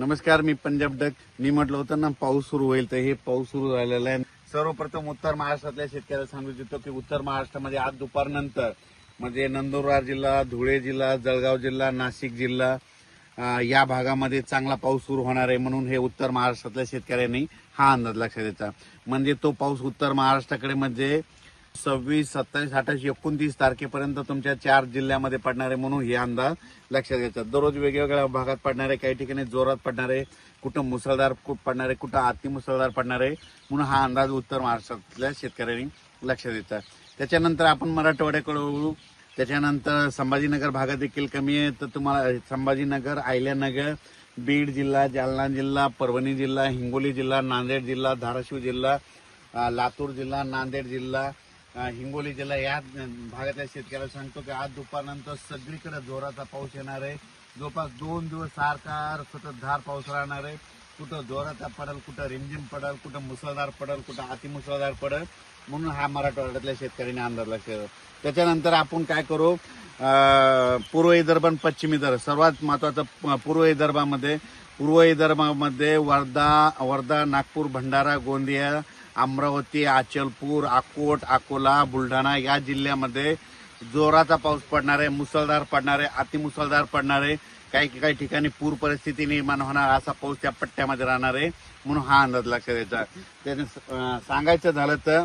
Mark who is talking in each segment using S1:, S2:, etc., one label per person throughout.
S1: नमस्कार मी पंजाब डक. मी म्हटलं होतं ना पाऊस सुरू होईल तर हे पाऊस सुरू झालेला आहे. सर्वप्रथम उत्तर महाराष्ट्रातल्या शेतकऱ्याला सांगू इच्छितो की उत्तर महाराष्ट्रामध्ये आज दुपारनंतर म्हणजे नंदुरबार जिल्हा धुळे जिल्हा जळगाव जिल्हा नाशिक जिल्हा या भागामध्ये चांगला पाऊस सुरू होणार आहे म्हणून हे उत्तर महाराष्ट्रातल्या शेतकऱ्यांनी हा अंदाज लक्षात द्यायचा म्हणजे तो पाऊस उत्तर महाराष्ट्राकडे म्हणजे सव्वीस सत्तावीस अठ्ठावीस एकोणतीस तारखेपर्यंत तुमच्या चार जिल्ह्यामध्ये पडणार आहे म्हणून हे अंदाज लक्षात घ्यायचा. दररोज वेगवेगळ्या भागात पडणारे काही ठिकाणी जोरात पडणारे कुठं मुसळधार पडणारे कुठं अति मुसळधार पडणार आहे म्हणून हा अंदाज उत्तर महाराष्ट्रातल्या शेतकऱ्यांनी लक्षात द्यायचा त्याच्यानंतर आपण मराठवाड्याकडे वळू. त्याच्यानंतर संभाजीनगर भागात देखील कमी आहे. तर तुम्हाला संभाजीनगर आयल्यानगर बीड जिल्हा जालना जिल्हा परभणी जिल्हा हिंगोली जिल्हा नांदेड जिल्हा धाराशिव जिल्हा लातूर जिल्हा नांदेड जिल्हा हिंगोली जिल्हा या भागातल्या शेतकऱ्याला सांगतो की आज दुपारनंतर सगळीकडे जोराचा पाऊस येणार आहे. जवळपास दोन दिवस सारखा सतत धार पाऊस राहणार आहे. कुठं जोराचा पडल कुठं रिमझिम पडल कुठं मुसळधार पडल कुठं अतिमुसळधार पडल म्हणून हा मराठवाड्यातल्या शेतकऱ्यांनी अंदाज लक्षात त्याच्यानंतर आपण काय करू? पूर्व विदर्भ आणि पश्चिम विदर्भ. सर्वात महत्वाचं प- पूर्व विदर्भामध्ये पूर्व विदर्भामध्ये वर्धा वर्धा नागपूर भंडारा गोंदिया अमरावती अचलपूर अकोट अकोला बुलढाणा या जिल्ह्यामध्ये जोराचा पाऊस पडणार आहे मुसळधार पडणार आहे अतिमुसळधार पडणार आहे काही काही ठिकाणी पूर परिस्थिती निर्माण होणार असा पाऊस त्या पट्ट्यामध्ये राहणार आहे म्हणून हा अंदाज लक्षात द्यायचा त्याने सांगायचं झालं तर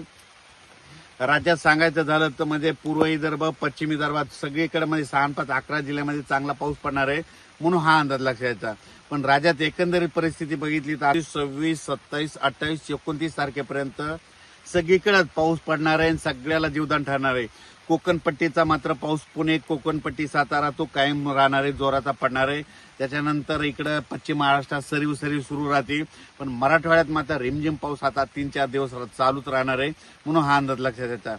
S1: राज्यात सांगायचं झालं तर म्हणजे पूर्व विदर्भ पश्चिम विदर्भात सगळीकडे म्हणजे सहा पाच अकरा जिल्ह्यामध्ये चांगला पाऊस पडणार आहे म्हणून हा अंदाज लक्षात द्यायचा पण राज्यात एकंदरीत परिस्थिती बघितली तर सव्वीस सत्तावीस अठ्ठावीस एकोणतीस तारखेपर्यंत सगळीकडेच पाऊस पडणार आहे आणि सगळ्याला जीवदान ठरणार आहे. कोकणपट्टीचा मात्र पाऊस पुणे कोकणपट्टी सातारा तो कायम राहणार आहे जोराचा पडणार आहे. त्याच्यानंतर इकडं पश्चिम महाराष्ट्रात सरीव सरीव सुरू राहते पण मराठवाड्यात मात्र रिमझिम पाऊस आता तीन चार दिवस चालूच राहणार आहे. म्हणून हा अंदाज लक्षात येतात